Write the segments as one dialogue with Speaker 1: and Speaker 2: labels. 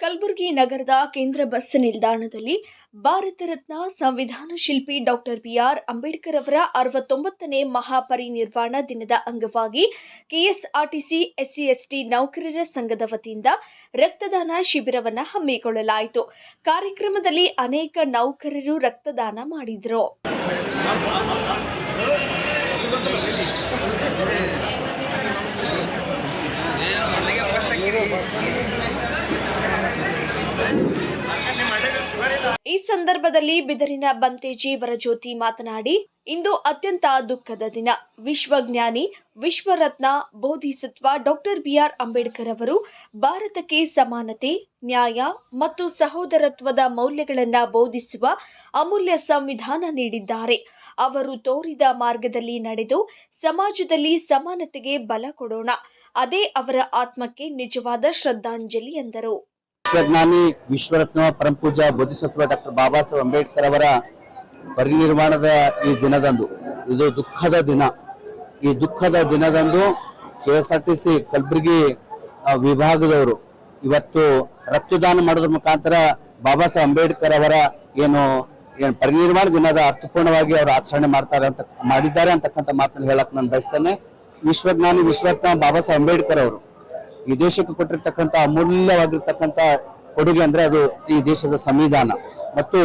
Speaker 1: ಕಲಬುರಗಿ ನಗರದ ಕೇಂದ್ರ ಬಸ್ ನಿಲ್ದಾಣದಲ್ಲಿ ಭಾರತ ರತ್ನ ಸಂವಿಧಾನ ಶಿಲ್ಪಿ ಡಾಕ್ಟರ್ ಬಿ ಆರ್ ಅಂಬೇಡ್ಕರ್ ಅವರ ಅರವತ್ತೊಂಬತ್ತನೇ ಮಹಾಪರಿನಿರ್ವಾಣ ದಿನದ ಅಂಗವಾಗಿ ಕೆಎಸ್ಆರ್ಟಿಸಿ ಎಸ್ಸಿ ಎಸ್ಟಿ ನೌಕರರ ಸಂಘದ ವತಿಯಿಂದ ರಕ್ತದಾನ ಶಿಬಿರವನ್ನು ಹಮ್ಮಿಕೊಳ್ಳಲಾಯಿತು. ಕಾರ್ಯಕ್ರಮದಲ್ಲಿ ಅನೇಕ ನೌಕರರು ರಕ್ತದಾನ ಮಾಡಿದರು. ಈ ಸಂದರ್ಭದಲ್ಲಿ ಬಿದರಿನ ಬಂತೇಜಿ ವರಜ್ಯೋತಿ ಮಾತನಾಡಿ, ಇಂದು ಅತ್ಯಂತ ದುಃಖದ ದಿನ. ವಿಶ್ವಜ್ಞಾನಿ, ವಿಶ್ವರತ್ನ ಬೋಧಿಸತ್ವ ಡಾಕ್ಟರ್ ಬಿಆರ್ ಅಂಬೇಡ್ಕರ್ ಅವರು ಭಾರತಕ್ಕೆ ಸಮಾನತೆ, ನ್ಯಾಯ ಮತ್ತು ಸಹೋದರತ್ವದ ಮೌಲ್ಯಗಳನ್ನು ಬೋಧಿಸುವ ಅಮೂಲ್ಯ ಸಂವಿಧಾನ ನೀಡಿದ್ದಾರೆ. ಅವರು ತೋರಿದ ಮಾರ್ಗದಲ್ಲಿ ನಡೆದು ಸಮಾಜದಲ್ಲಿ ಸಮಾನತೆಗೆ ಬಲ ಕೊಡೋಣ. ಅದೇ ಅವರ ಆತ್ಮಕ್ಕೆ ನಿಜವಾದ ಶ್ರದ್ಧಾಂಜಲಿ ಎಂದರು.
Speaker 2: ವಿಶ್ವಜ್ಞಾನಿ ವಿಶ್ವರತ್ನ ಪರಂಪೂಜ ಬೋಧಿಸತ್ವ ಡಾಕ್ಟರ್ ಬಾಬಾ ಸಾಹೇಬ್ ಅಂಬೇಡ್ಕರ್ ಅವರ ಪರಿನಿರ್ವಾಣದ ಈ ದಿನದಂದು, ಇದು ದುಃಖದ ದಿನ. ಈ ದುಃಖದ ದಿನದಂದು K S R T C Kalaburagi ವಿಭಾಗದವರು ಇವತ್ತು ರಕ್ತದಾನ ಮಾಡೋದ್ರ ಮುಖಾಂತರ ಬಾಬಾ ಸಾಹೇಬ್ ಅಂಬೇಡ್ಕರ್ ಅವರ ಏನು ಏನು ಪರಿನಿರ್ವಾಣ ದಿನದ ಅರ್ಥಪೂರ್ಣವಾಗಿ ಅವರು ಆಚರಣೆ ಮಾಡ್ತಾರೆ ಅಂತ, ಮಾಡಿದ್ದಾರೆ ಅಂತಕ್ಕಂಥ ಮಾತನ್ನು ಹೇಳಕ್ ನಾನು ಬಯಸ್ತೇನೆ. ವಿಶ್ವಜ್ಞಾನಿ ವಿಶ್ವರತ್ನ ಬಾಬಾ ಸಾಹೇಬ್ ಅಂಬೇಡ್ಕರ್ ಅವರು ಈ ದೇಶಕ್ಕೆ ಕೊಟ್ಟಿರ್ತಕ್ಕಂಥ ಅಮೂಲ್ಯವಾಗಿರ್ತಕ್ಕಂಥ ಕೊಡುಗೆ ಅಂದ್ರೆ ಅದು ಈ ದೇಶದ ಸಂವಿಧಾನ. ಮತ್ತು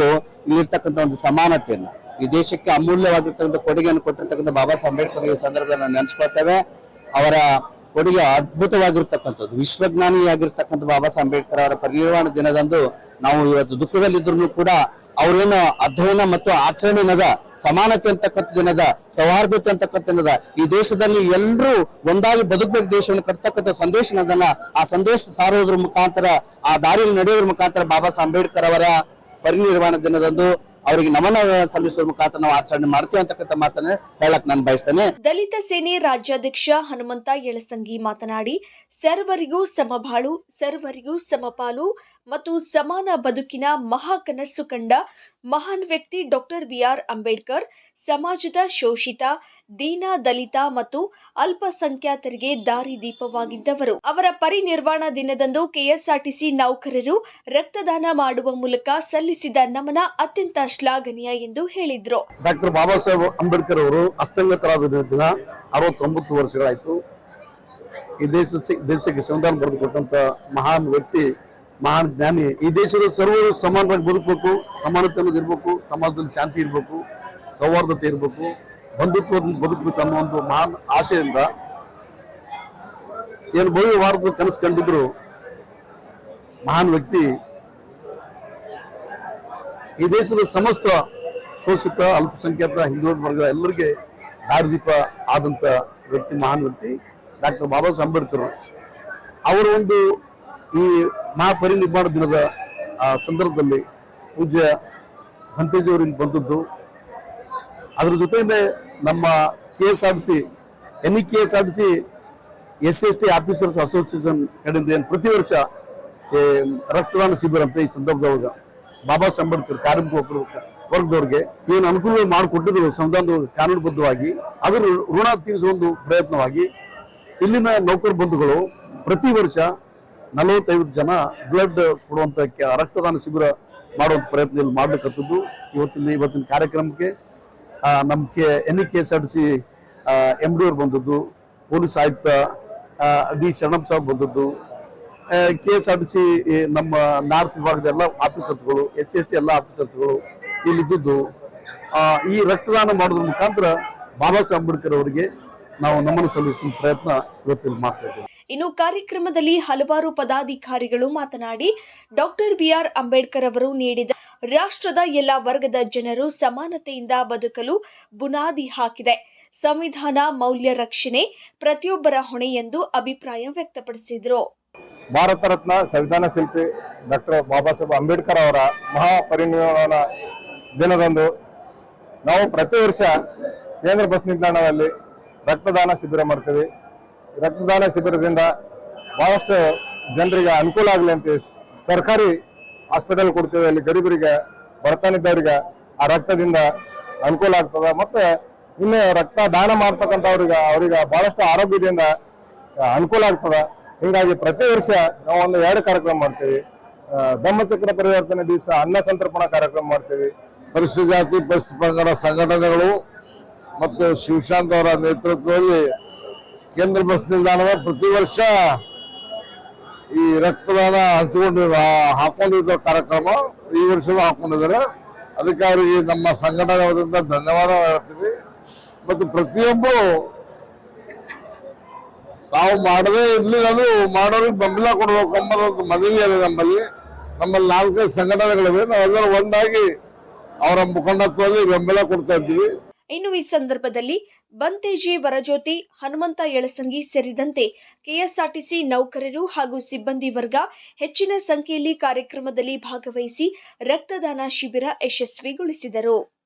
Speaker 2: ಇಲ್ಲಿರ್ತಕ್ಕಂಥ ಒಂದು ಸಮಾನತೆಯನ್ನ. ಈ ದೇಶಕ್ಕೆ ಅಮೂಲ್ಯವಾಗಿರ್ತಕ್ಕಂಥ ಕೊಡುಗೆಯನ್ನು ಕೊಟ್ಟಿರ್ತಕ್ಕಂಥ ಬಾಬಾ ಸಾಹೇಬ್ ಅಂಬೇಡ್ಕರ್ ಈ ಸಂದರ್ಭದಲ್ಲಿ ನಾವು ನೆನೆಸ್ಕೊಳ್ತೇವೆ. ಅವರ ಕೊಡುಗೆ ಅದ್ಭುತವಾಗಿರ್ತಕ್ಕಂಥದ್ದು. ವಿಶ್ವಜ್ಞಾನಿಯಾಗಿರ್ತಕ್ಕಂಥ ಬಾಬಾ ಸಾಹೇಬ್ ಅಂಬೇಡ್ಕರ್ ಅವರ ಪರಿನಿರ್ವಾಣ ದಿನದಂದು ನಾವು ಇವತ್ತು ದುಃಖದಲ್ಲಿದ್ರು ಕೂಡ ಅವರೇನು ಅಧ್ಯಯನ ಮತ್ತು ಆಚರಣೆನದ ಸಮಾನತೆ ಅಂತಕ್ಕಂಥದ್ದೇನದ ಸೌಹಾರ್ದತೆ ಅಂತಕ್ಕಂಥದ ಈ ದೇಶದಲ್ಲಿ ಎಲ್ಲರೂ ಒಂದಾಗಿ ಬದುಕಬೇಕು, ದೇಶವನ್ನು ಕಟ್ತಕ್ಕಂಥ ಸಂದೇಶ ಆ ಸಂದೇಶ ಸಾರೋದ್ರ ಮುಖಾಂತರ, ಆ ದಾರಿಯಲ್ಲಿ ನಡೆಯೋದ್ರ ಮುಖಾಂತರ ಬಾಬಾ ಸಾಹೇಬ್ ಅಂಬೇಡ್ಕರ್ ಅವರ ಪರಿನಿರ್ವಾಣ ದಿನದಂದು ಅವರಿಗೆ ನಮನ ಸಲ್ಲಿಸುವ ಮುಖಾಂತರ ನಾವು ಆಚರಣೆ ಮಾಡ್ತೇವೆ ಅಂತಕ್ಕಂಥ ಮಾತನ್ನ ಹೇಳಕ್ ನಾನು ಬಯಸ್ತೇನೆ.
Speaker 1: ದಲಿತ ಸೇನೆ ರಾಜ್ಯಾಧ್ಯಕ್ಷ ಹನುಮಂತ ಯಳಸಂಗಿ ಮಾತನಾಡಿ, ಸರ್ವರಿಗೂ ಸಮಬಾಳು, ಸರ್ವರಿಗೂ ಸಮಪಾಲು ಮತ್ತು ಸಮಾನ ಬದುಕಿನ ಮಹಾ ಕನಸು ಕಂಡ ಮಹಾನ್ ವ್ಯಕ್ತಿ ಡಾಕ್ಟರ್ ಬಿಆರ್ ಅಂಬೇಡ್ಕರ್, ಸಮಾಜದ ಶೋಷಿತ, ದೀನ ದಲಿತ ಮತ್ತು ಅಲ್ಪಸಂಖ್ಯಾತರಿಗೆ ದಾರಿ ದೀಪವಾಗಿದ್ದವರು. ಅವರ ಪರಿನಿರ್ವಾಣ ದಿನದಂದು ಕೆಎಸ್ಆರ್ಟಿಸಿ ನೌಕರರು ರಕ್ತದಾನ ಮಾಡುವ ಮೂಲಕ ಸಲ್ಲಿಸಿದ ನಮನ ಅತ್ಯಂತ ಶ್ಲಾಘನೀಯ ಎಂದು ಹೇಳಿದ್ರು.
Speaker 3: ಡಾಕ್ಟರ್ ಬಾಬಾ ಸಾಹೇಬ್ ಅಂಬೇಡ್ಕರ್ ಅವರು ಅಸ್ತಂಗತರಾದ ದಿನ ಅರವತ್ತೊಂಬತ್ತು ವರ್ಷಗಳಾಯ್ತು. ಈ ದೇಶ ದೇಶಕ್ಕೆ ಸಂವಿಧಾನ ಬರೆದು ಕೊಟ್ಟಂತ ಮಹಾನ್ ವ್ಯಕ್ತಿ, ಮಹಾನ್ ಜ್ಞಾನಿ, ಈ ದೇಶದ ಸರ್ವರು ಸಮಾನವಾಗಿ ಬದುಕಬೇಕು, ಸಮಾನತೆ ಅನ್ನೋದು ಇರಬೇಕು, ಸಮಾಜದಲ್ಲಿ ಶಾಂತಿ ಇರಬೇಕು, ಸೌಹಾರ್ದತೆ ಇರಬೇಕು ಬಂಧುತ್ವ ಬದುಕಬೇಕು ಅನ್ನೋ ಒಂದು ಮಹಾನ್ ಆಶೆಯಿಂದ ಏನು ಭವ್ಯ ಭಾರತದ ಕನಸು ಕಂಡಿದ್ರು ಮಹಾನ್ ವ್ಯಕ್ತಿ ಈ ದೇಶದ ಸಮಸ್ತ ಶೋಷಿತ, ಅಲ್ಪಸಂಖ್ಯಾತ, ಹಿಂದುಳಿದ ವರ್ಗ ಎಲ್ಲರಿಗೆ ದಾರಿದೀಪ ಆದಂತ ವ್ಯಕ್ತಿ, ಮಹಾನ್ ವ್ಯಕ್ತಿ ಡಾಕ್ಟರ್ ಬಾಬಾ ಸಾಹೇಬ್ ಅಂಬೇಡ್ಕರ್ ಅವರ. ಒಂದು ಈ ಮಹಾಪರಿನಿರ್ಮಾಣ ದಿನದ ಸಂದರ್ಭದಲ್ಲಿ ಪೂಜ್ಯ ಭಂತೇಜಿ ಅವರಿಂದ ಬಂದದ್ದು. ಅದರ ಜೊತೆಗೆ ನಮ್ಮ K S R C N E K S R C S S T officers association ಕಡೆಯಿಂದ ಏನು ಪ್ರತಿ ವರ್ಷ ರಕ್ತದಾನ ಶಿಬಿರ ಅಂತ ಈ ಸಂದರ್ಭದೊಳಗ ಬಾಬಾ ಸಾಹೇಬ್ ಅಂಬೇಡ್ಕರ್ ಕಾರ್ಮಿಕ ವರ್ಗ- ವರ್ಗದವ್ರಿಗೆ ಏನು ಅನುಕೂಲ ಮಾಡಿಕೊಟ್ಟಿದ್ರು ಸಂವಿಧಾನದ ಕಾನೂನುಬದ್ಧವಾಗಿ. ಅದರ ಋಣ ತೀರಿಸುವ ಒಂದು ಪ್ರಯತ್ನವಾಗಿ ಇಲ್ಲಿನ ನೌಕರ ಬಂಧುಗಳು ಪ್ರತಿ ವರ್ಷ ನಲವತ್ತೈದು ಜನ ಬ್ಲಡ್ ಕೊಡುವಂತ ರಕ್ತದಾನ ಶಿಬಿರ ಮಾಡುವಂತ ಪ್ರಯತ್ನ ಇಲ್ಲಿ ಮಾಡಬೇಕಂತದ್ದು ಇವತ್ತಿನ ಇವತ್ತಿನ ಕಾರ್ಯಕ್ರಮಕ್ಕೆ K N E K S R C M D ಅವ್ರು ಬಂದದ್ದು, ಪೊಲೀಸ್ ಆಯುಕ್ತ ಡಿ ಶರಣಪ್ಪ ಸಾಹೇಬ್ ಬಂದದ್ದು K S R T C ನಮ್ಮ ನಾರ್ತ್ ವಿಭಾಗದ ಎಲ್ಲ ಆಫೀಸರ್ಸ್ಗಳು ಎಸ್ ಸಿ ಎಸ್ ಟಿ ಎಲ್ಲ ಆಫೀಸರ್ಸ್ಗಳು ಇಲ್ಲಿದ್ದು ಈ ರಕ್ತದಾನ ಮಾಡೋದ್ರ ಮುಖಾಂತರ ಬಾಬಾ ಸಾಹೇಬ್ ಅಂಬೇಡ್ಕರ್ ಅವರಿಗೆ ನಾವು ನಮನ ಸಲ್ಲಿಸುವ ಪ್ರಯತ್ನ ಇವತ್ತಿಲ್ಲಿ ಮಾಡ್ತಾ
Speaker 1: ಇನ್ನು ಕಾರ್ಯಕ್ರಮದಲ್ಲಿ ಹಲವಾರು ಪದಾಧಿಕಾರಿಗಳು ಮಾತನಾಡಿ, ಡಾಕ್ಟರ್ ಬಿ ಆರ್ ಅಂಬೇಡ್ಕರ್ ಅವರು ನೀಡಿದ ರಾಷ್ಟ್ರದ ಎಲ್ಲ ವರ್ಗದ ಜನರು ಸಮಾನತೆಯಿಂದ ಬದುಕಲು ಬುನಾದಿ ಹಾಕಿದೆ. ಸಂವಿಧಾನ ಮೌಲ್ಯ ರಕ್ಷಣೆ ಪ್ರತಿಯೊಬ್ಬರ ಹೊಣೆ ಎಂದು ಅಭಿಪ್ರಾಯ ವ್ಯಕ್ತಪಡಿಸಿದರು.
Speaker 4: ಭಾರತ ರತ್ನ ಸಂವಿಧಾನ ಶಿಲ್ಪಿ ಡಾಕ್ಟರ್ ಬಾಬಾ ಸಾಹೇಬ್ ಅಂಬೇಡ್ಕರ್ ಅವರ ಮಹಾಪರಿನಿರ್ವಾಣ ದಿನದಂದು ನಾವು ಪ್ರತಿ ವರ್ಷ ಕೇಂದ್ರ ಬಸ್ ನಿಲ್ದಾಣದಲ್ಲಿ ರಕ್ತದಾನ ಶಿಬಿರ ಮಾಡ್ತೀವಿ. ರಕ್ತದಾನ ಶಿಬಿರದಿಂದ ಬಹಳಷ್ಟು ಜನರಿಗೆ ಅನುಕೂಲ ಆಗಲಿ ಅಂತ ಸರ್ಕಾರಿ ಹಾಸ್ಪಿಟಲ್ ಕೊಡ್ತೀವಿ, ಅಲ್ಲಿ ಗರೀಬರಿಗೆ ಬರ್ತಾನಿದ್ದವರಿಗೆ ಆ ರಕ್ತದಿಂದ ಅನುಕೂಲ ಆಗ್ತದೆ. ಮತ್ತೆ ಇನ್ನು ರಕ್ತ ದಾನ ಮಾಡ್ತಕ್ಕಂಥವ್ರಿಗೆ, ಅವ್ರಿಗೆ ಬಹಳಷ್ಟು ಆರೋಗ್ಯದಿಂದ ಅನುಕೂಲ ಆಗ್ತದ. ಹಿಂಗಾಗಿ ಪ್ರತಿ ವರ್ಷ ನಾವು ಒಂದು ಎರಡು ಕಾರ್ಯಕ್ರಮ ಮಾಡ್ತೀವಿ. ಬ್ರಹ್ಮಚಕ್ರ ಪರಿವರ್ತನೆ ದಿವಸ ಅನ್ನ ಸಂತರ್ಪಣಾ ಕಾರ್ಯಕ್ರಮ ಮಾಡ್ತೀವಿ.
Speaker 5: ಪರಿಶಿಷ್ಟ ಜಾತಿ ಪರಿಶಿಷ್ಟ ಪಂಗಡ ಸಂಘಟನೆಗಳು ಮತ್ತು ಶಿವಶಾಂತ್ ಅವರ ನೇತೃತ್ವದಲ್ಲಿ ಕೇಂದ್ರ ಬಸ್ ನಿಲ್ದಾಣದ ಪ್ರತಿ ವರ್ಷ ಈ ರಕ್ತದಾನ ಹಂಚಿಕೊಂಡು ಹಾಕೊಂಡಿದ್ದ ಕಾರ್ಯಕ್ರಮ ಈ ವರ್ಷದ ಹಾಕೊಂಡಿದ್ದಾರೆ. ಅದಕ್ಕೆ ಅವರಿಗೆ ನಮ್ಮ ಸಂಘಟನೆ ಧನ್ಯವಾದ ಹೇಳ್ತೀವಿ ಮತ್ತು ಪ್ರತಿಯೊಬ್ಬರು ತಾವು ಮಾಡದೇ ಇರ್ಲಿಲ್ಲ ಅಂದ್ರೆ ಮಾಡೋರಿಗೆ ಬೆಂಬಲ ಕೊಡಬೇಕು ಅನ್ನೋದೊಂದು ಮನವಿ ಇದೆ ನಮ್ಮಲ್ಲಿ. ನಮ್ಮಲ್ಲಿ ನಾಲ್ಕೈದು ಸಂಘಟನೆಗಳಿವೆ. ನಾವೆಲ್ಲರೂ ಒಂದಾಗಿ ಅವರ ಮುಖಂಡತ್ವದಲ್ಲಿ ಬೆಂಬಲ ಕೊಡ್ತಾ ಇದ್ದೀವಿ.
Speaker 1: ಇನ್ನು ಈ ಸಂದರ್ಭದಲ್ಲಿ ಬಂತೇಜಿ ವರಜ್ಯೋತಿ, ಹನುಮಂತ ಯಳಸಂಗಿ ಸೇರಿದಂತೆ ಕೆಎಸ್ಆರ್ಟಿಸಿ ನೌಕರರು ಹಾಗೂ ಸಿಬ್ಬಂದಿ ವರ್ಗ ಹೆಚ್ಚಿನ ಸಂಖ್ಯೆಯಲ್ಲಿ ಕಾರ್ಯಕ್ರಮದಲ್ಲಿ ಭಾಗವಹಿಸಿ ರಕ್ತದಾನ ಶಿಬಿರ ಯಶಸ್ವಿಗೊಳಿಸಿದರು.